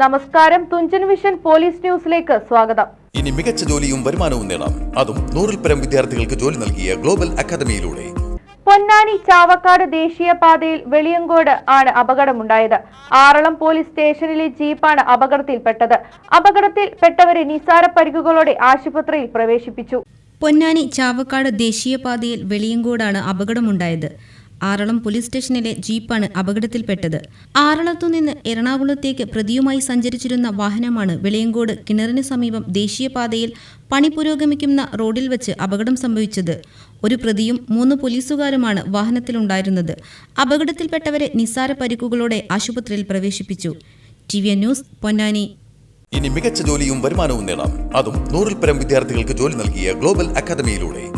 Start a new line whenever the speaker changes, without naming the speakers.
നമസ്കാരം. Thunchan vision police ന്യൂസിലേക്ക് സ്വാഗതം.
ഇനി മികച്ച ജോലിയും വരുമാനവും നേടാം. അതും നൂറിൽ പരം വിദ്യാർത്ഥികൾക്ക് ജോലി നൽകിയ ഗ്ലോബൽ അക്കാദമിയിലൂടെ.
പൊന്നാനി ചാവക്കാട് ദേശീയപാതയിൽ വെളിയങ്കോട് ആണ് അപകടമുണ്ടായത്. ആറളം പോലീസ് സ്റ്റേഷനിലെ ജീപ്പാണ് അപകടത്തിൽപ്പെട്ടത്. അപകടത്തിൽ പെട്ടവരെ നിസാര പരിക്കുകളോടെ ആശുപത്രിയിൽ പ്രവേശിപ്പിച്ചു.
പൊന്നാനി ചാവക്കാട് ദേശീയപാതയിൽ വെളിയങ്കോടാണ് അപകടമുണ്ടായത്. ആറളം പോലീസ് സ്റ്റേഷനിലെ ജീപ്പാണ് അപകടത്തിൽപ്പെട്ടത്. ആറളത്തുനിന്ന് എറണാകുളത്തേക്ക് പ്രതിയുമായി സഞ്ചരിച്ചിരുന്ന വാഹനമാണ് വെളിയങ്കോട് കിണറിന് സമീപം ദേശീയപാതയിൽ പണി പുരോഗമിക്കുന്ന റോഡിൽ വെച്ച് അപകടം സംഭവിച്ചത്. ഒരു പ്രതിയും മൂന്ന് പോലീസുകാരുമാണ് വാഹനത്തിലുണ്ടായിരുന്നത്. അപകടത്തിൽപ്പെട്ടവരെ നിസ്സാര പരിക്കുകളോടെ ആശുപത്രിയിൽ പ്രവേശിപ്പിച്ചു. T V news Ponnani.
ഇനി മികച്ച ജോലിയും വരുമാനവും നേടാം. അതും നൂറിൽ പരം വിദ്യാർത്ഥികൾക്ക് ജോലി നൽകിയ ഗ്ലോബൽ അക്കാദമിയിലൂടെ.